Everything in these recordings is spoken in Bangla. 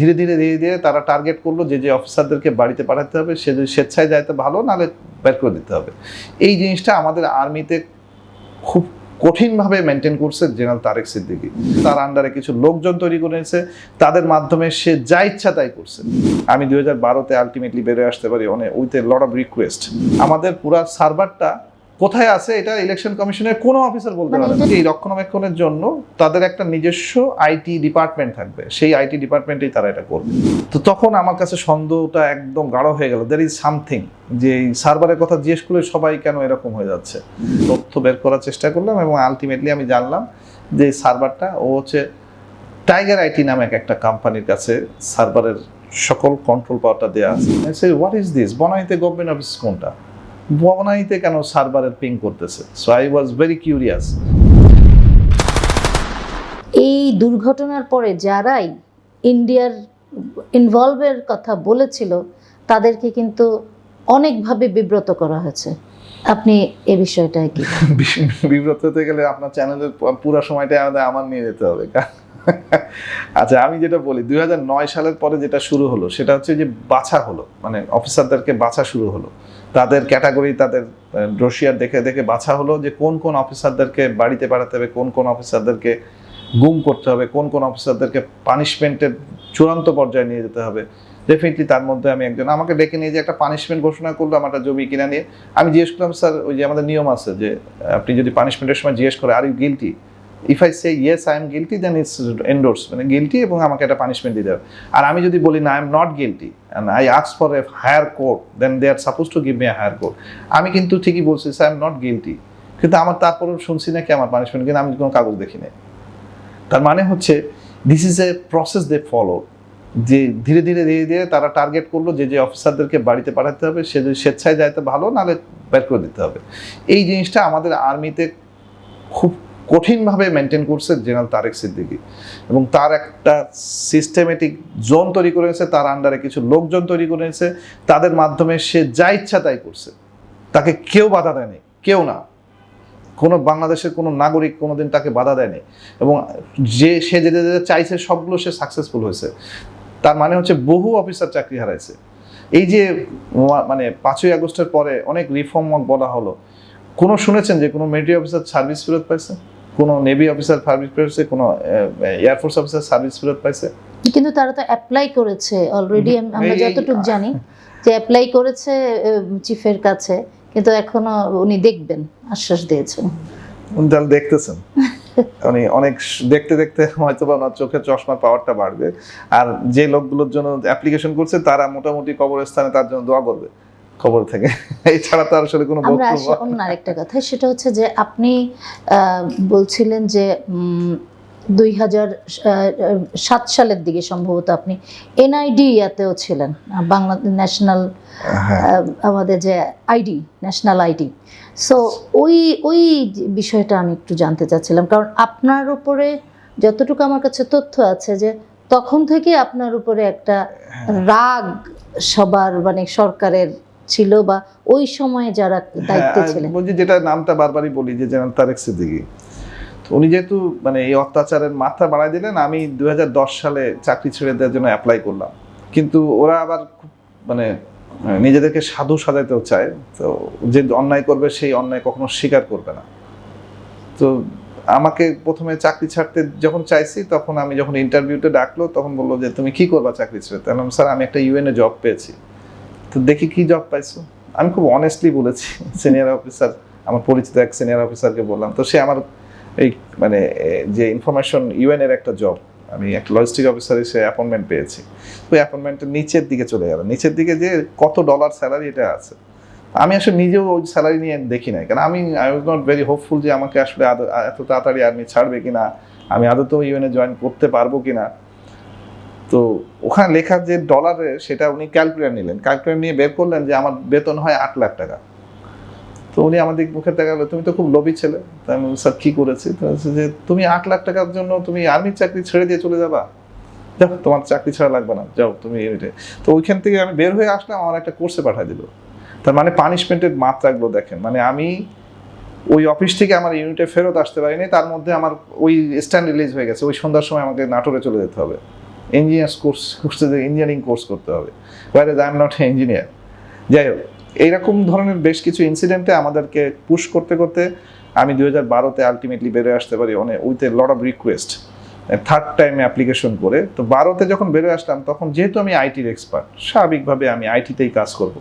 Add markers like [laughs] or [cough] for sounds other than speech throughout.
ধীরে ধীরে ধীরে ধীরে তারা টার্গেট করল যে যে অফিসারদেরকে বাড়িতে পাঠাতে হবে, সে যদি স্বেচ্ছায় যায় তো ভালো, নাহলে বের করে দিতে হবে। এই জিনিসটা আমাদের আর্মিতে খুব কঠিনভাবে মেনটেন করছে জেনারেল তারেক সিদ্দিকি। তার আন্ডারে কিছু লোকজন তৈরি করেছে তাদের মাধ্যমে সে যা ইচ্ছা তাই করছে। আমি দুই হাজার বারোতে আলটিমেটলি বেরোয় আসতে পারি অনেক with a lot of request আমাদের পুরা সার্ভারটা কোথায় আছে এটা ইলেকশন কমিশনের কোনো অফিসার বলতে মানে পারে না। এই রক্ষণাবেক্ষণের জন্য তাদের একটা নিজস্ব আইটি ডিপার্টমেন্ট থাকবে। সেই আইটি ডিপার্টমেন্টেই তারা এটা করবে। তো তখন আমার কাছে সন্দেহটা একদম গাঢ় হয়ে গেল। দের ইজ সামথিং যে এই সার্ভারের কথা জিজ্ঞেস করলে সবাই কেন এরকম হয়ে যাচ্ছে। তথ্য বের করার চেষ্টা করলাম এবং আলটিমেটলি আমি জানলাম যে সার্ভারটা ও হচ্ছে টাইগার আইটি নামে একটা কোম্পানির কাছে সার্ভারের সকল কন্ট্রোল পাওয়ারটা দেওয়া আছে। হোয়াট ইজ দিস বনাইতে গভর্নমেন্ট অফিস কোনটা? বনাইতে কেন সার্ভারের পিং করতেছে? So I was very curious এই দুর্ঘটনার পরে যারাই ইন্ডিয়ার ইনভলভের কথা বলেছিল তাদেরকে কিন্তু অনেকভাবে বিব্রত করা হয়েছে। আপনি এ বিষয়টা কি? [laughs] বিব্রত হতে গেলে আপনার চ্যানেলের পুরো সময়টা আমাদের আমার নিয়ে যেতে হবে। [laughs] আচ্ছা আমি যেটা বলি দুই হাজার নয় সালের পরে যেটা শুরু হলো সেটা হচ্ছে যে বাছা হলো মানে অফিসারদেরকে বাছা শুরু হলো। তাদের ক্যাটাগরি, তাদের রশিয়ার দেখে দেখে বাছা হলো যে কোন কোন অফিসারদেরকে বাড়িতে পাঠাতে হবে, কোন কোন অফিসারদেরকে গুম করতে হবে, কোন কোন অফিসারদেরকে পানিশমেন্টের চূড়ান্ত পর্যায়ে নিয়ে যেতে হবে। ডেফিনেটলি তার মধ্যে আমি একজন, আমাকে ডেকে নিয়ে যে একটা পানিশমেন্ট ঘোষণা করল আমার একটা জমি কিনা নিয়ে। আমি জিজ্ঞেস করলাম, স্যার, ওই যে আমাদের নিয়ম আছে যে, আপনি যদি পানিশমেন্টের সময় জিজ্ঞেস করে are you guilty if I say yes I am guilty then it's endorse মানে গিলটি এবং আমাকে একটা পানিশমেন্ট দিতে হবে। আর আমি যদি বলি, না I am not guilty and I আক্স for a higher court then they are suppose to give me a higher court আমি কিন্তু ঠিকই বলছি আই এম নট গিলটি কিন্তু আমার তারপরেও শুনছি নাকি আমার পানিশমেন্ট কিন্তু আমি কোনো কাগজ দেখি নাই। তার মানে হচ্ছে this is a process they follow যে ধীরে ধীরে ধীরে ধীরে তারা টার্গেট করল যে যে অফিসারদেরকে বাড়িতে পাঠাতে হবে, সে যদি স্বেচ্ছায় যায় তো ভালো, নাহলে বের করে দিতে হবে। এই জিনিসটা আমাদের আর্মিতে খুব কঠিনভাবে মেনটেন করছে জেনারেল তারেক সিদ্দিকি। এবং তার একটা সিস্টেমেটিক জোন তৈরি করেছে তার আন্ডারে কিছু লোকজন তৈরি করেছে তাদের মাধ্যমে সে যা ইচ্ছা তাই করছে। তাকে কেউ বাধা দেয়নি, কেউ না। কোনো বাংলাদেশের কোনো নাগরিক কোনোদিন তাকে বাধা দেয়নি। এবং যে, সে যেতে যেতে চাইছে সবগুলো সে সাকসেসফুল হয়েছে। তার মানে হচ্ছে বহু অফিসার চাকরি হারাইছে। এই যে মানে পাঁচই আগস্টের পরে অনেক রিফর্ম বলা হলো। কোনো শুনেছেন যে কোনো মিলিটারি অফিসার সার্ভিস ফেরত পাইছে? কোনো নেভি অফিসার সার্ভিস পেয়েছে কোনো এয়ারফোর্স অফিসার সার্ভিস ফেরত পাইছে। কিন্তু তারা তো অ্যাপ্লাই করেছে অলরেডি আমরা যতটুকু জানি যে অ্যাপ্লাই করেছে চিফের কাছে কিন্তু এখনও উনি দেখবেন আশ্বাস দিয়েছেন। উনি তাহলে দেখতেছেন। [laughs] উনি অনেক দেখতে দেখতে হয়তো বা ওনার চোখে চশমার পাওয়ারটা বাড়বে। আর যে লোকগুলোর জন্য অ্যাপ্লিকেশন করছে তারা মোটামুটি কবরস্থানে তার জন্য দোয়া করবে। খবর থেকে। এছাড়া তার আসলে কোনো আমরা আসি অন্য আরেকটা কথা সেটা হচ্ছে যে আপনি বলছিলেন যে দুই হাজার সাত সালের দিকে সম্ভবত আপনি এনআইডি ইয়াতেও ছিলেন বাংলাদেশ ন্যাশনাল হ্যাঁ। আমাদের যে আইডি ন্যাশনাল আইডি। সো ওই ওই বিষয়টা আমি একটু জানতে চাচ্ছিলাম কারণ আপনার উপরে যতটুকু আমার কাছে তথ্য আছে যে তখন থেকে আপনার উপরে একটা রাগ সবার মানে সরকারের ছিল বা ওই সময়ে যারা দায়িত্বে হ্যাঁ, ছিলেন। বলছি যেটা নামটা বারবারই বলি যে জেনারেল তারেক সিদ্দিকী। তো উনি যেহেতু মানে এই অত্যাচারের মাত্রা বাড়াই দিলেন আমি দুই সালে চাকরি ছেড়ে দেওয়ার জন্য অ্যাপ্লাই করলাম। কিন্তু ওরা আবার মানে নিজেদেরকে সাধু সাজাতেও চায়। তো যে অন্যায় করবে সেই অন্যায় কখনো স্বীকার করবে না। তো আমাকে প্রথমে চাকরি ছাড়তে যখন চাইছি তখন আমি যখন ইন্টারভিউতে ডাকলো তখন বলল যে তুমি কি করবা চাকরি ছেড়ে? তখন স্যার আমি একটা ইউএনএ জব পেয়েছি। তো দেখি কি জব পাইছো? আমি খুব অনেস্টলি বলেছি সিনিয়র অফিসার আমার পরিচিত এক সিনিয়র অফিসারকে বললাম। তো সে আমার এই মানে যে ইনফরমেশন ইউএন এর একটা জব আমি একটা লজিস্টিক অফিসার সে অ্যাপয়েন্টমেন্ট পেয়েছি। ওই অ্যাপয়েন্টমেন্টের নিচের দিকে চলে গেল। নিচের দিকে যে কত ডলার স্যালারি এটা আছে। আমি আসলে নিজেও ওই স্যালারি নিয়ে দেখি নাই। কারণ আমি I was not very hopeful যে আমাকে আসলে আদৌ- এত তাড়াতাড়ি আর্মি ছাড়বে কিনা, আমি আদতেও ইউএনএ জয়েন করতে পারব কিনা। তো ওখানে লেখা যে ডলারে সেটা উনি ক্যালকুলেটর নিলেন। ক্যালকুলেটর নিয়ে বের করলেন যে আমার বেতন হয় আট লাখ টাকা। তো উনি আমাদের মুখে দেখাল তুমি তো খুব লোভী ছেলে। তাই আমি স্যার, কী করেছি? যে, তুমি আট লাখ টাকার জন্য তুমি আর্মির চাকরি ছেড়ে দিয়ে চলে যাবা। যাও, তোমার চাকরি ছাড়া লাগবে না। যাও, তুমি তো ওইখান থেকে আমি বের হয়ে আসলাম, আমার একটা কোর্সে পাঠিয়ে দিল। তার মানে পানিশমেন্টের মাত্রাগুলো দেখেন। মানে আমি ওই অফিস থেকে আমার ইউনিটে ফেরত আসতে পারিনি, তার মধ্যে আমার ওই স্ট্যান্ড রিলিজ হয়ে গেছে। ওই সন্ধ্যার সময় আমাকে নাটোরে চলে যেতে হবে। ইঞ্জিনিয়ার্স কোর্স করতে ইঞ্জিনিয়ারিং কোর্স করতে হবে। Or I am not engineer যাই হোক, এইরকম ধরনের বেশ কিছু ইনসিডেন্টে আমাদেরকে পুশ করতে করতে আমি দু হাজার বারোতে আলটিমেটলি বেরোয় আসতে পারি। অনেক with a lot of request third টাইমে অ্যাপ্লিকেশন করে তো বারোতে যখন বেরোয় আসলাম তখন যেহেতু আমি আইটির এক্সপার্ট স্বাভাবিকভাবে আমি আইটিতেই কাজ করব।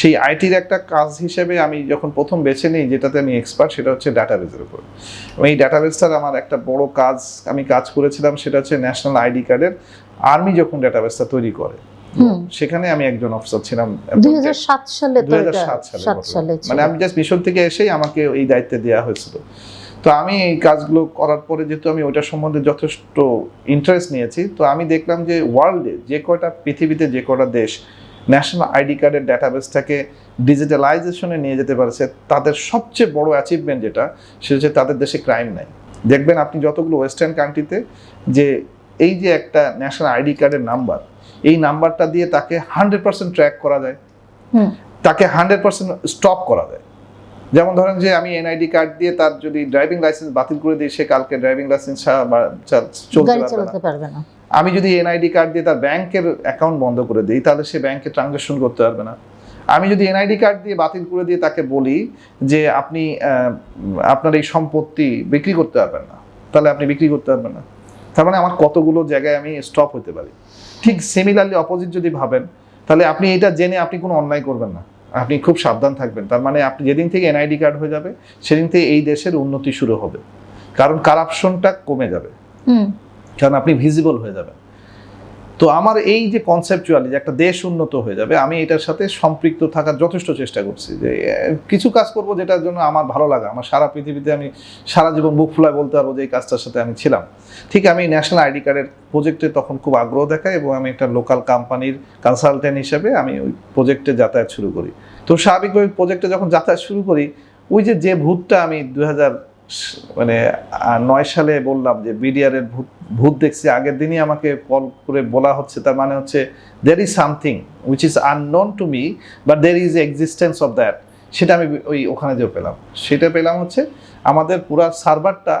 সেই আইটির একটা কাজ হিসেবে আমি যখন প্রথম বেছে নিই যেটাতে আমি এক্সপার্ট সেটা হচ্ছে ডাটাবেজের উপর। এবং এই ডাটাবেসটার আমার একটা বড় কাজ আমি কাজ করেছিলাম সেটা হচ্ছে ন্যাশনাল আইডি কার্ডের আর্মি যখন ডাটাবেসটা তৈরি করে সেখানে আমি একজন অফিসার ছিলাম। দুই হাজার সাত সালে দুই হাজার সালে। মানে আমি জাস্ট মিশন থেকে এসেই আমাকে এই দায়িত্বে দেওয়া হয়েছিল। তো আমি এই কাজগুলো করার পরে যেহেতু আমি ওইটা সম্বন্ধে যথেষ্ট ইন্টারেস্ট নিয়েছি তো আমি দেখলাম যে ওয়ার্ল্ডে যে কয়টা পৃথিবীতে যে কয়টা দেশ ন্যাশনাল আইডি কার্ডের ডাটাবেসটাকে ডিজিটালাইজেশনে নিয়ে যেতে পারছে তাদের সবচেয়ে বড় অ্যাচিভমেন্ট যেটা সেটা হচ্ছে তাদের দেশে ক্রাইম নাই। দেখবেন আপনি যতগুলো ওয়েস্টার্ন কান্ট্রিতে যে এই যে একটা ন্যাশনাল আইডি কার্ডের নাম্বার এই নাম্বারটা দিয়ে তাকে হান্ড্রেড পার্সেন্ট ট্র্যাক করা যায়। তাকে হান্ড্রেড পার্সেন্ট স্টপ করা যায়। যেমন ধরেন যে আমি এনআইডি কার্ড দিয়ে তার যদি ড্রাইভিং লাইসেন্স বাতিল করে দিই সে কালকে ড্রাইভিং লাইসেন্স চলতে পারবে না। আমি যদি এনআইডি কার্ড দিয়ে তার ব্যাংকের অ্যাকাউন্ট বন্ধ করে দিই তাহলে সে ব্যাংকে ট্রানজাকশন করতে পারবে না। আমি যদি এনআইডি কার্ড দিয়ে বাতিল করে দিয়ে তাকে বলি যে আপনি আপনার এই সম্পত্তি বিক্রি করতে পারবেন না তাহলে আপনি বিক্রি করতে পারবেন না। তার মানে আমার কতগুলো জায়গায় আমি স্টপ হতে পারি। ঠিক সিমিলারলি অপোজিট যদি ভাবেন তাহলে আপনি এটা জেনে আপনি কোনো অন্যায় করবেন না। আপনি খুব সাবধান থাকবেন। তার মানে আপনি যেদিন থেকে এনআইডি কার্ড হয়ে যাবে সেদিন থেকে এই দেশের উন্নতি শুরু হবে। কারণ কারাপশনটা কমে যাবে। কারণ আপনি ভিজিবল হয়ে যাবেন। তো আমার এই যে কনসেপচুয়ালি যে একটা দেশ উন্নত হয়ে যাবে, আমি এটার সাথে সম্পৃক্ত থাকার যথেষ্ট চেষ্টা করছি যে কিছু কাজ করব যেটার জন্য আমার ভালো লাগা, আমার সারা পৃথিবীতে আমি সারা জীবন বুক ফুলায় বলতে পারব যে এই কাজটার সাথে আমি ছিলাম। ঠিক আমি ন্যাশনাল আইডি কার্ডের প্রজেক্টে তখন খুব আগ্রহ দেখাই এবং আমি একটা লোকাল কোম্পানির কনসালটেন্ট হিসেবে আমি ওই প্রজেক্টে যাতায়াত শুরু করি। তো স্বাভাবিকভাবে প্রজেক্টে যখন যাতায়াত শুরু করি, ওই যে যে ভূতটা আমি দু হাজার মানে নয় সালে বললাম যে বিডিআর এর ভূত ভূত দেখছি আগের দিনই আমাকে কল করে বলা হচ্ছে তার মানে হচ্ছে there is something which is unknown to me but there is existence of that সেটা আমি ওই ওখানে যে পেলাম। সেটা পেলাম হচ্ছে আমাদের পুরা সার্ভারটা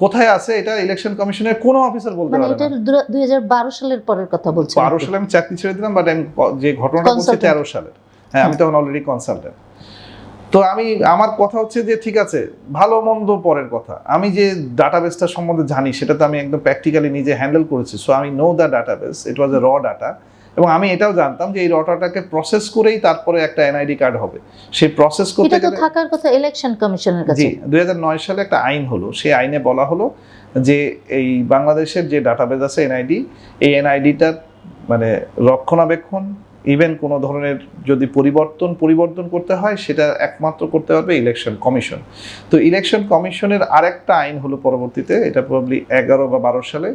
কোথায় আছে এটা ইলেকশন কমিশনের কোনো অফিসার বলতে মানে পারে এটা না। দুই হাজার বারো সালের পরের কথা বলছেন বারো সালে আমি চাকরি ছেড়ে দিলাম বাট আমি যে ঘটনাটা বলছি Consultant. তেরো সালের। হ্যাঁ আমি তখন অলরেডি কনসালটেন্ট তো আমি আমার কথা হচ্ছে যে ঠিক আছে ভালো মন্দ পরের কথা। আমি যে ডাটাবেসটা সম্বন্ধে জানি সেটা তো আমি একদম প্র্যাকটিক্যালি নিজে হ্যান্ডেল করেছি। সো আমি know the database it was a raw data এবং আমি এটাও জানতাম যে এই র ডাটাকে প্রসেস করেই তারপরে একটা এনআইডি কার্ড হবে। সেই প্রসেস করতে এটা তো থাকার কথা ইলেকশন কমিশনের কাছে। জি দুই সালে একটা আইন হলো। সেই আইনে বলা হলো যে এই বাংলাদেশের যে ডাটাবেজ আছে এনআইডি এই এনআইডিটার মানে রক্ষণাবেক্ষণ ইভেন কোনো ধরনের যদি পরিবর্তন পরিবর্তন করতে হয়, সেটা একমাত্র করতে পারবে ইলেকশন কমিশন তো ইলেকশন কমিশনের আরেকটা আইন হলো পরবর্তীতে, এটা প্রবলি এগারো বা বারো সালে।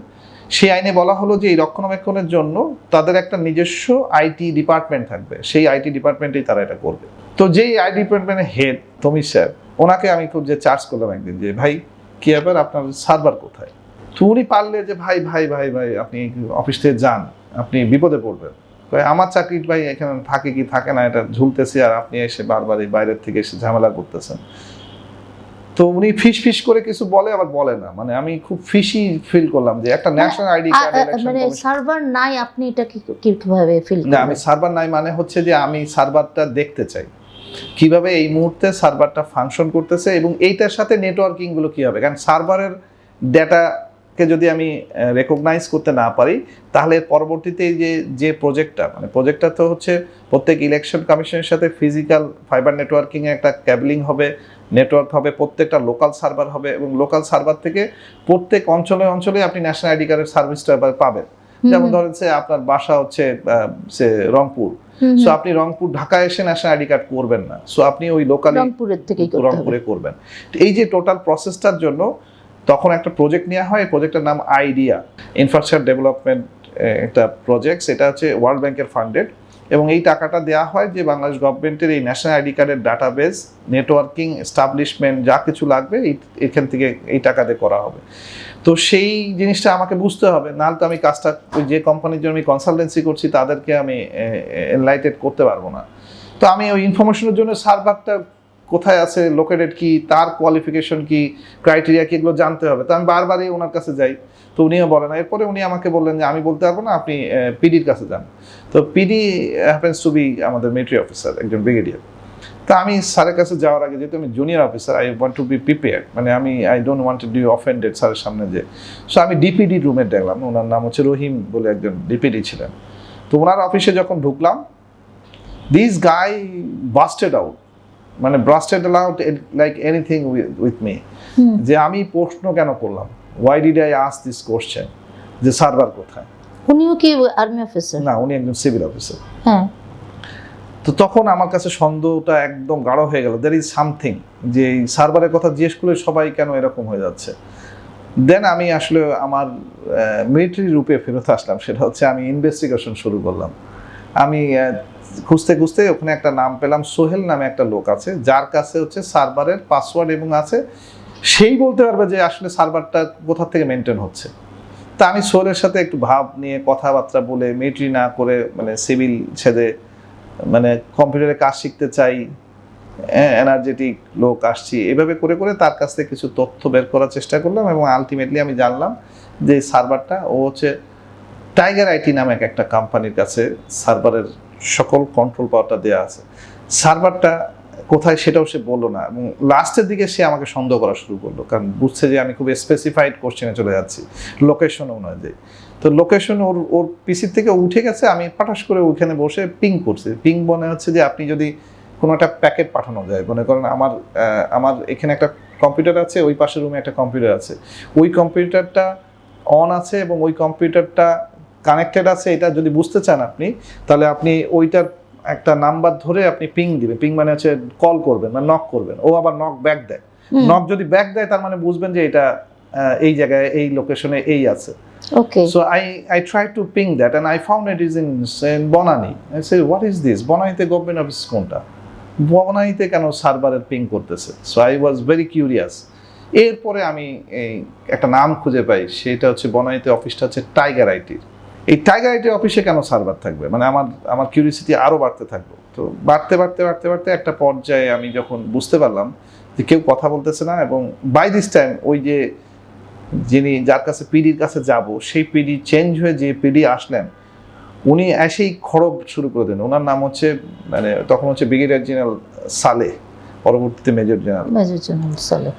সেই আইনে বলা হলো যে এই রক্ষণাবেক্ষণের জন্য তাদের একটা নিজস্ব আইটি ডিপার্টমেন্ট থাকবে। সেই আইটি ডিপার্টমেন্টেই তারা এটা করবে। তো যেই আইটি ডিপার্টমেন্টের হেড তমির স্যার ওনাকে আমি খুব যে চার্জ করলাম একদিন যে, ভাই, কি ব্যাপার? আপনার সার্ভার কোথায়? তো উনি পারলে যে, ভাই ভাই ভাই ভাই, আপনি অফিস থেকে যান, আপনি বিপদে পড়বেন। আমার চাকরি ভাই এখানে থাকে কি থাকে না এটা ঝুলতেছি আর আপনি এসে বারবার এই বাইরের থেকে এসে ঝামেলা করতেছেন। তো উনি ফিস ফিস করে কিছু বলে আবার বলে না। মানে আমি খুব ফিসি ফিল করলাম যে একটা ন্যাশনাল আইডি কার্ড মানে সার্ভার নাই আপনি এটা কি কি- কীভাবে ফিল না আমি সার্ভার নাই মানে হচ্ছে যে আমি সার্ভারটা দেখতে চাই। কীভাবে এই মুহূর্তে সার্ভারটা ফাংশন করতেছে এবং এইটার সাথে নেটওয়ার্কিংগুলো কি হবে? কারণ সার্ভারের ডেটাকে যদি আমি রেকগনাইজ করতে না পারি তাহলে পরবর্তীতে এই যে যে প্রজেক্টটা মানে প্রজেক্টটা তো হচ্ছে প্রত্যেক ইলেকশন কমিশনের সাথে ফিজিক্যাল ফাইবার নেটওয়ার্কিং একটা ক্যাবলিং হবে নেটওয়ার্ক হবে প্রত্যেকটা লোকাল সার্ভার হবে এবং লোকাল সার্ভার থেকে প্রত্যেক অঞ্চলে অঞ্চলে আপনি ন্যাশনাল আইডি কার্ডের সার্ভিসটা পাবেন। যেমন ধরেন যে আপনার বাসা হচ্ছে সে রংপুর। সো আপনি রংপুর ঢাকায় এসে ন্যাশনাল আইডি কার্ড করবেন না। সো আপনি ওই লোকালি রংপুরের থেকেই রংপুরে করবেন। তো এই যে টোটাল প্রসেসটার জন্য তখন একটা প্রজেক্ট নেওয়া হয় প্রজেক্টের নাম আইডিয়া ইনফ্রাস্ট্রাকচার ডেভেলপমেন্ট একটা প্রজেক্ট সেটা হচ্ছে ওয়ার্ল্ড ব্যাংকের ফান্ডেড এবং এই টাকাটা দেওয়া হয় যে বাংলাদেশ গভর্নমেন্টের এই ন্যাশনাল আইডি কার্ডের ডাটাবেস নেটওয়ার্কিং এস্টাবলিশমেন্ট যা কিছু লাগবে, এই, এখান থেকে এই টাকা দিয়ে করা হবে। তো সেই জিনিসটা আমাকে বুঝতে হবে নাহলে তো আমি কাজটা যে কোম্পানির জন্য আমি কনসালটেন্সি করছি, তাদেরকে আমি এনলাইটেড করতে পারব না। তো আমি ওই ইনফরমেশনের জন্য সার্ভারটা কোথায় আছে লোকেটেড কি, তার কোয়ালিফিকেশন কি ক্রাইটেরিয়া কি, এগুলো জানতে হবে। তো আমি বারবারই ওনার কাছে যাই। তো উনিও বলেন এরপরে উনি আমাকে বললেন যে, আমি বলতে পারব না, আপনি পিডির কাছে যান। তো পিডি হ্যাপেন্স টু বি আমাদের মিলিটারি অফিসার একজন ব্রিগেডিয়ার তা আমি স্যারের কাছে যাওয়ার আগে, যেহেতু আমি junior officer I want to be prepare মানে আমি I don't want to be offended স্যারের সামনে যে সো আমি ডিপিডি রুমে দেখলাম। ওনার নাম হচ্ছে রহিম বলে একজন ডিপিডি ছিলেন। তো ওনার অফিসে যখন ঢুকলাম দিস গাই বাস্টেড আউট মানে busted out like anything with me যে আমি প্রশ্ন কেন করলাম? Why did I ask this question যে সার্ভার কোথায়? উনিও কি আর্মি অফিসার না উনি একজন সিভিল অফিসার হ্যাঁ। তো তখন আমার কাছে সন্দেহটা একদম গাঢ় হয়ে গেল। দ্যার ইজ সামথিং যে এই সার্ভারের কথা জিজ্ঞেস করলে সবাই কেন এরকম হয়ে যাচ্ছে? দেন আমি আসলে আমার মিলিটারি রূপে ফেরত আসলাম। সেটা হচ্ছে আমি ইনভেস্টিগেশন শুরু করলাম। আমি খুঁজতে খুঁজতে ওখানে একটা নাম পেলাম, সোহেল নামে একটা লোক আছে, যার কাছে হচ্ছে সার্ভারের পাসওয়ার্ড এবং আছে সেই বলতে পারবে যে আসলে সার্ভারটা কোথা থেকে মেনটেন হচ্ছে। তা আমি সোহেলের সাথে একটু ভাব নিয়ে কথাবার্তা বলে মিলিটারি না করে মানে সিভিল ছেদে মানে কম্পিউটারে কাজ শিখতে চাই এনার্জেটিক লোক আসছি, এভাবে করে করে তার কাছ থেকে কিছু তথ্য বের করার চেষ্টা করলাম এবং আলটিমেটলি আমি জানলাম যে সার্ভারটা, ও হচ্ছে টাইগার আইটি নামে একটা কোম্পানির কাছে সার্ভারের সকল কন্ট্রোল পাওয়ারটা দেওয়া আছে। সার্ভারটা কোথায় সেটাও সে বলল না এবং লাস্টের দিকে সে আমাকে সন্দেহ করা শুরু করল, কারণ বুঝছে যে আমি খুব স্পেসিফাইড কোশ্চেনে চলে যাচ্ছি। লোকেশন অনুযায়ী তো লোকেশন ওর ওর পিসির থেকে উঠে গেছে, আমি পাঠাস করে ওইখানে বসে পিং করছি। পিং মনে হচ্ছে যে আপনি যদি কোনো একটা প্যাকেট পাঠানো যায়, মনে করেন আমার আমার এখানে একটা কম্পিউটার আছে, ওই পাশের রুমে একটা কম্পিউটার আছে। ওই কম্পিউটারটা অন আছে এবং ওই কম্পিউটারটা কানেক্টেড আছে এটা যদি বুঝতে চান আপনি তাহলে আপনি ওইটার একটা নাম্বার ধরে আপনি পিং দিবেন। পিং মানে হচ্ছে কল করবেন বা নক করবেন। ও আবার নক ব্যাক দেয়। নক যদি ব্যাক দেয় তার মানে বুঝবেন যে এটা এই জায়গায় এই লোকেশনে এই আছে। Okay So I, I tried to ping that and I found it is in, in Bonani. I said, what is this? বনানীতে গভর্নমেন্ট অফিস কোনটা? বনানীতে কেন সার্ভারের পিং করতেছে? So I was very curious এরপরে আমি এই একটা নাম খুঁজে পাই সেটা হচ্ছে বনানীতে অফিসটা হচ্ছে টাইগার আইটির এই টাইগার আইটি অফিসে কেন সার্ভার থাকবে? মানে আমার আমার কিউরিয়াসিটি আরও বাড়তে থাকল তো বাড়তে বাড়তে বাড়তে বাড়তে একটা পর্যায়ে আমি যখন বুঝতে পারলাম যে কেউ কথা বলতেছে না এবং বাই দিস টাইম ওই যে যিনি যার কাছে পিডির কাছে যাব, সেই পিডি চেঞ্জ হয়ে যে পিডি আসলেন, উনি এসেই খড়গ শুরু করে দেন ওনার নাম হচ্ছে মানে তখন হচ্ছে ব্রিগেডিয়ার জেনারেল সালে, পরবর্তীতে মেজর জেনারেল মেজর জেনারেল সালে।